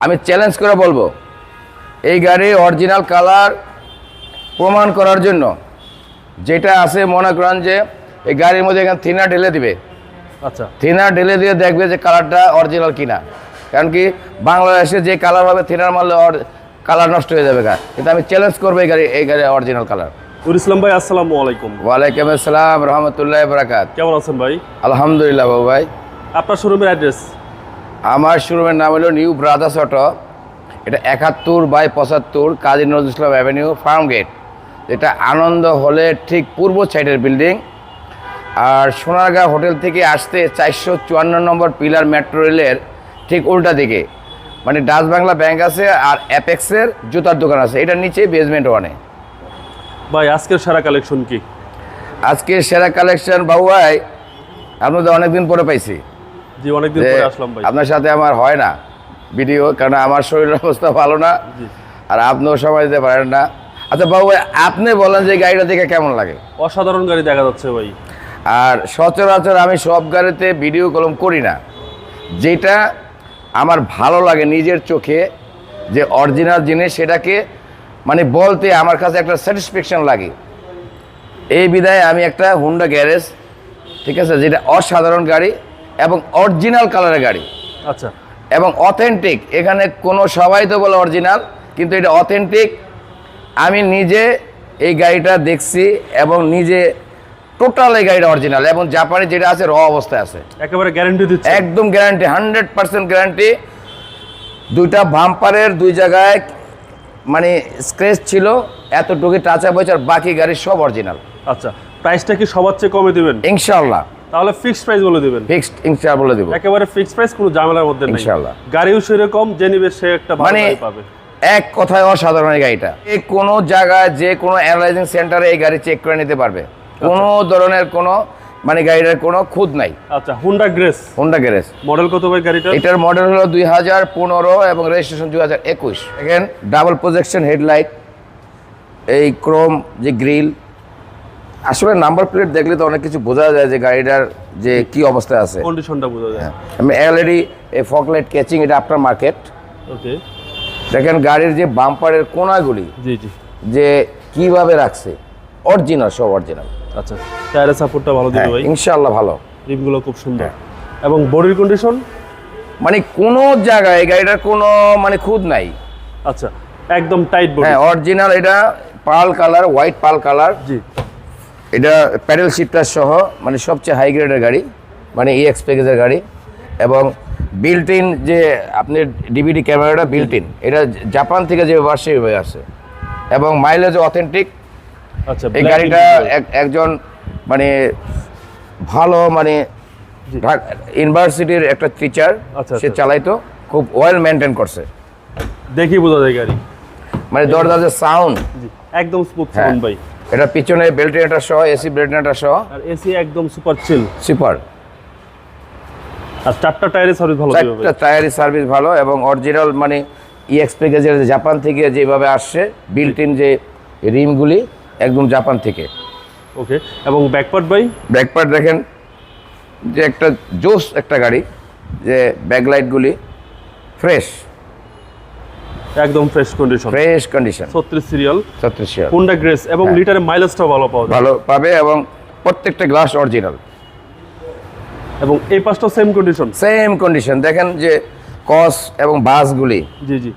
আমি চ্যালেঞ্জ করে বলব এই গাড়ি অরিজিনাল কালার প্রমাণ করার জন্য যেটা আছে মনে করেন যে এই গাড়ির মধ্যে এখানে থিনার ঢেলে দিবে। আচ্ছা। থিনার ঢেলে দিয়ে দেখবে যে কালারটা অরিজিনাল কিনা। কারণ কি বাংলাদেশে যে কালার হবে থিনার মারলে কালার নষ্ট হয়ে যাবে গা। কিন্তু আমি চ্যালেঞ্জ করব এই গাড়ি এই গাড়ি অরিজিনাল কালার নুর ইসলাম ভাই আসসালামু আলাইকুম। ওয়ালাইকুম আসসালাম রহমতুল্লাহ বরাকাত। কেমন আছেন ভাই? আলহামদুলিল্লাহ বাবু ভাই। আপনার শোরুমের অ্যাড্রেস আমার শোরুমের নাম হলো নিউ ব্রাদার্স অটো। এটা একাত্তর বাই পঁচাত্তর Kazi Nazrul Islam avenue farm gate. যেটা আনন্দ হলের ঠিক পূর্ব সাইডের বিল্ডিং। আর সোনারগাঁ হোটেল থেকে আসতে চারশো চুয়ান্ন নম্বর পিলার মেট্রো রেলের ঠিক উল্টা দিকে। মানে ডাচ বাংলা ব্যাংক আছে আর অ্যাপেক্সের জুতার দোকান আছে। এটার নিচে বেসমেন্ট ওয়ানে ভাই আজকের সেরা কালেকশন কি? আজকের সেরা কালেকশন বাবু ভাই আপনাদের অনেকদিন পরে পাইছি। জি অনেকদিন পরে আসলাম ভাই। আপনার সাথে আমার হয় না ভিডিও কারণ আমার শরীরের অবস্থা ভালো না। আর আপনিও সময় দিতে পারেন না। আচ্ছা বাবু আপনি বলেন যে গাড়িটা দেখে কেমন লাগে? অসাধারণ গাড়ি দেখা যাচ্ছে ভাই। আর সচরাচর আমি সব গাড়িতে ভিডিও কলম করি না। যেটা আমার ভালো লাগে নিজের চোখে যে অরিজিনাল জিনিস সেটাকে মানে বলতে আমার কাছে একটা স্যাটিসফ্যাকশন লাগে। এই বিধায় আমি একটা হুন্ডা গ্যারেজ ঠিক আছে যেটা অসাধারণ গাড়ি এবং অরিজিনাল কালারের গাড়ি। আচ্ছা। এবং অথেন্টিক এখানে কোনো সবাই তো বলে অরিজিনাল কিন্তু এটা অথেন্টিক। আমি নিজে এই গাড়িটা দেখছি এবং নিজে টোটাল এই গাড়িটা অরিজিনাল এবং জাপানি যেটা আছে র অবস্থায় আছে। একেবারে গ্যারান্টি দিচ্ছে। একদম গ্যারান্টি হান্ড্রেড পার্সেন্ট গ্যারান্টি দুইটা বাম্পারের দুই জায়গায় মানে স্ক্রেচ ছিল এতটুকু টাচ আপ হয়েছে আর বাকি গাড়ি সব অরিজিনাল। আচ্ছা প্রাইসটা কি সবার চেয়ে কমে দিবেন? ইনশাল্লাহ তাহলে ফিক্সড প্রাইস বলে দিবেন। ফিক্সড ইনশাল্লাহ বলে দেবো। একেবারে ফিক্সড প্রাইস কোনো ঝামেলার মধ্যে নেই। ইনশাআল্লাহ। গাড়িও সেরকম যে নিবে সে একটা ভালো মানে গাড়ি পাবে। এক কথায় অসাধারণ এই গাড়িটা। এই কোনো জায়গায় যে কোনো অ্যানালাইজিং সেন্টারে এই গাড়ি চেক করে নিতে পারবে। কোনো ধরনের কোনো মানে গাড়িটার কোনো খুদ নাই। আচ্ছা Honda Grace Honda garage model কত ভাই গাড়িটা এটার মডেল হলো দুই হাজার পনেরো এবং রেজিস্ট্রেশন দুই হাজার একুশ। দেখেন ডাবল প্রজেকশন হেডলাইট এই ক্রোম যে গ্রিল আসলে নাম্বার প্লেট দেখলে তো অনেক কিছু বোঝা যায় যে গাড়িটার যে কি অবস্থায় আছে। কন্ডিশনটা বোঝা যায়। আমি অলরেডি এই ফকলাইট ক্যাচিং এটা আপনার মার্কেট ওকে দেখেন গাড়ির যে বাম্পারের কোনাগুলি জি জি। যে কীভাবে রাখছে অরিজিনাল সব অরিজিনাল আচ্ছা টায়ারের সাপোর্টটা ভালো দিবে ভাই? ইনশাআল্লাহ ভালো। রিমগুলো খুব সুন্দর। হ্যাঁ। এবং বডির কন্ডিশন মানে কোনো জায়গায় গাড়িটার কোনো মানে খুদ নাই। আচ্ছা একদম টাইট বডি হ্যাঁ অরিজিনাল এটা pearl colour white pearl colour ji. এটা প্যাডেল সিটটার সহ মানে সবচেয়ে হাই গ্রেডের গাড়ি মানে ইএক্স প্যাকেজের গাড়ি এবং বিল্ট ইন যে আপনি ডিভিডি ক্যামেরাটা বিল্ট ইন এটা জাপান থেকে যে বাসে হয়ে আসে এবং মাইলেজ অথেন্টিক আচ্ছা এই গাড়িটা এক- একজন মানে ভালো মানে ইউনিভার্সিটির একটা টিচার আচ্ছা, সে আচ্ছা। চালাইতো খুব ওয়েল মেনটেন করছে। দেখি বোঝা যায় গাড়ি। মানে দরজার যে সাউন্ড একদম স্মুথ হ্যাঁ। সাউন্ড ভাই। এটা পিছনে বেল্টিনেটার সহ এসি বেল্টিনেটার সহ। আর এসি একদম সুপার চিল সুপার আর চারটা টায়ারের সার্ভিস ভালো চারটা ভাই। টায়ারি সার্ভিস ভালো এবং অরিজিনাল মানে ইএক্স প্যাকেজের জাপান থেকে যেভাবে আসছে বিল্ট ইন যে রিমগুলি একদম জাপান থেকে। ওকে এবং ব্যাকপার্ট ভাই? ব্যাকপার্ট দেখেন যে একটা জোস একটা গাড়ি যে ব্যাকলাইটগুলি ফ্রেশ একদম ফ্রেশ কন্ডিশন ফ্রেশ কন্ডিশন ছত্রিশ সিরিয়াল ছত্রিশ হুন্ডা গ্রেস এবং হ্যাঁ। লিটারের মাইলেজটাও ভালো পাওয়া ভালো পাবে এবং প্রত্যেকটা গ্লাস অরিজিনাল এবং এই পাঁচটা সেম কন্ডিশন সেম কন্ডিশন দেখেন যে কস এবং বাসগুলি জি জি।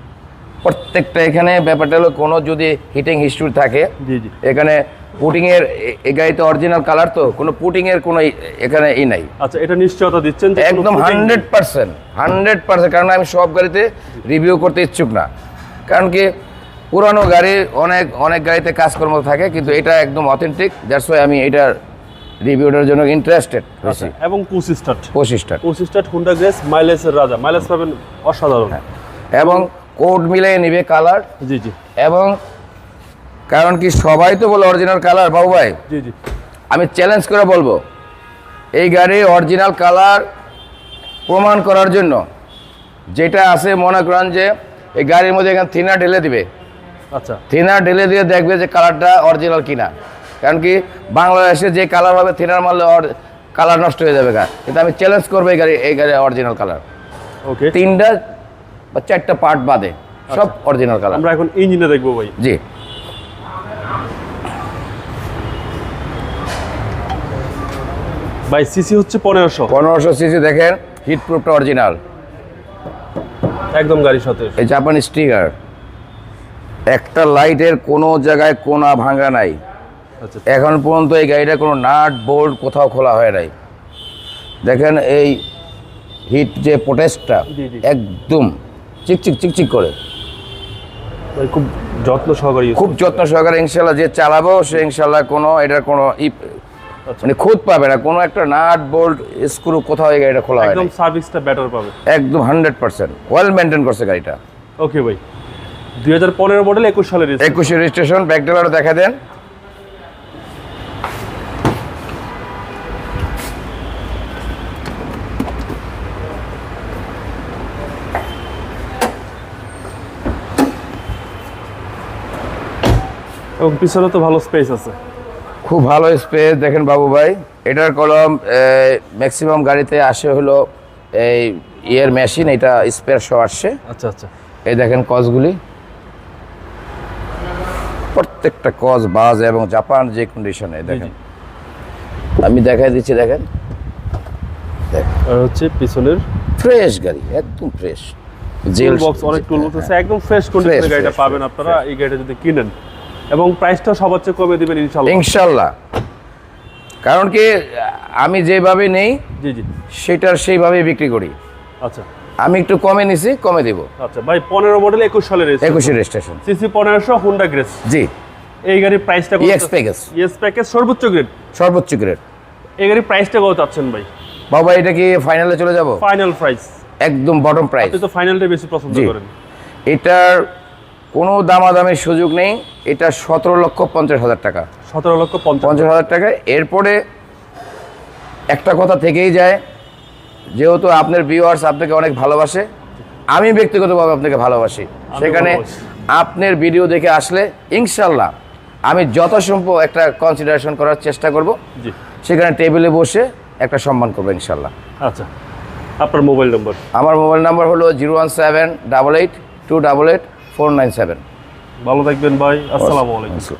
প্রত্যেকটা এখানে ব্যাপারটা হলো কোনো যদি হিটিং হিস্ট্রি থাকে জি জি। এখানে পুটিং এর এ- এই গাড়িতে অরিজিনাল কালার তো কোনো পুটিং এর কোনো এখানে ই নাই। আচ্ছা এটা নিশ্চয়তা দিচ্ছেন একদম হান্ড্রেড পার্সেন্ট হান্ড্রেড পার্সেন্ট কারণ আমি সব গাড়িতে রিভিউ করতে ইচ্ছুক না। কারণ কি পুরানো গাড়ির অনেক অনেক গাড়িতে কাজকর্ম থাকে কিন্তু এটা একদম অথেন্টিক দ্যাটস ওয়াই আমি এটার রিভিউটার জন্য ইন্টারেস্টেড আচ্ছা, হয়েছি। এবং কুসি স্টার্ট পঁচিশটা কুসি স্টার্ট হুন্ডা গ্রেস মাইলেজের রাজা। মাইলেজ পাবেন অসাধারণ। হ্যাঁ। এবং কোড মিলিয়ে নিবে কালার জি জি। এবং কারণ কি সবাই তো বলে অরিজিনাল কালার বাবু ভাই। জি জি। আমি চ্যালেঞ্জ করে বলব এই গাড়ি অরিজিনাল কালার প্রমাণ করার জন্য যেটা আছে মনে করেন যে এই গাড়ির মধ্যে এখানে থিনার ঢেলে দিবে। আচ্ছা। থিনার ঢেলে দিয়ে দেখবে যে কালারটা অরিজিনাল কিনা। কারণ কি বাংলাদেশে যে কালার হবে থিনার মারলে কালার নষ্ট হয়ে যাবে গা। কিন্তু আমি চ্যালেঞ্জ করব এই গাড়ি এই গাড়ি অরিজিনাল কালার ওকে তিনটা বা চারটা পার্ট বাদে সব অরিজিনাল কালার আমরা এখন ইঞ্জিনে দেখব ভাই। জি। ভাই সিসি হচ্ছে পনেরোশো। পনেরোশো সিসি দেখেন হিট প্রুফটা অরিজিনাল একদম গাড়ির সাথে এই জাপানি স্টিকার। একটা লাইটের কোনো জায়গায় কোনা ভাঙা নাই। আচ্ছা। এখন পর্যন্ত এই গাড়িটা কোনো নাট বোল্ট কোথাও খোলা হয় নাই। দেখেন এই হিট যে প্রোটেস্টটা। একদম চিকচিক চিকচিক করে। খুব যত্ন সহকারে খুব যত্ন সহকারে ইনশাল্লাহ যে চালাবো সে ইনশাল্লাহ কোনো এটার কোনো। মানে খুঁত পাবে না কোনো একটা নাট বোল্ট স্ক্রু কোথাও এই গাড়িটা খোলা হয় একদম সার্ভিসটা বেটার পাবে। একদম হান্ড্রেড পার্সেন্ট ওয়েল মেনটেন করছে গাড়িটা। ওকে ভাই দুই হাজার পনেরো মডেল একুশ সালের। একুশে রেজিস্ট্রেশন ব্যাক ডেলারও দেখা দেন। এবং পিছনে তো ভালো স্পেস আছে। খুব ভালো স্পেস দেখেন বাবু ভাই। এটার কলম ম্যাক্সিমাম গাড়িতে আসে হলো এই ইয়ের মেশিন এটা স্পেয়ার শো আসছে। আচ্ছা আচ্ছা। এই দেখেন কজগুলি প্রত্যেকটা কজ বাজ এবং জাপান যে কন্ডিশনে দেখেন। আমি দেখাই দিচ্ছি দেখেন। আর হচ্ছে পিছনের ফ্রেশ গাড়ি একদম ফ্রেশ জেল বক্স অনেক টুল বক্স আছে একদম ফ্রেশ কন্ডিশনের গাড়িটা পাবেন আপনারা এই গাড়িটা যদি কিনেন। এবং প্রাইসটা চেয়ে কমে দিবেন ইনশাল্লাহ ইনশাল্লাহ কারণ কি আমি যেভাবে নেই জি জি। সেটার সেইভাবে বিক্রি করি। আচ্ছা। আমি একটু কমে নিছি কমে দিব। আচ্ছা ভাই পনেরো মডেল একুশ সালের একুশে রেজিস্ট্রেশন। সিসি পনেরোশো হুন্ডা গ্রেস জি। এই গাড়ির প্রাইসটা EX Pegasus। ইএস প্যাকেজ সর্বোচ্চ গ্রেড সর্বোচ্চ গ্রেড এই গাড়ির প্রাইসটা কত চাচ্ছেন ভাই? বাবা এটা কি ফাইনালে চলে যাব? ফাইনাল প্রাইস একদম বটম প্রাইস আপনি তো ফাইনালটা বেশি পছন্দ করেন। এটার কোনো দামাদামের সুযোগ নেই। এটা সতেরো লক্ষ পঞ্চাশ হাজার টাকা। সতেরো লক্ষ পঞ্চাশ হাজার টাকা। এরপরে একটা কথা থেকেই যায় যেহেতু আপনার ভিউয়ার্স আপনাকে অনেক ভালোবাসে আমি ব্যক্তিগতভাবে আপনাকে ভালোবাসি। সেখানে আপনার ভিডিও দেখে আসলে ইনশাল্লাহ আমি যথাসম্ভব একটা কনসিডারেশন করার চেষ্টা করব। সেখানে টেবিলে বসে একটা সম্মান করব ইনশাল্লাহ। আচ্ছা। আপনার মোবাইল নম্বর আমার মোবাইল নাম্বার হলো zero one seven double eight two double eight four nine seven. ভালো থাকবেন ভাই আসসালামু আলাইকুম।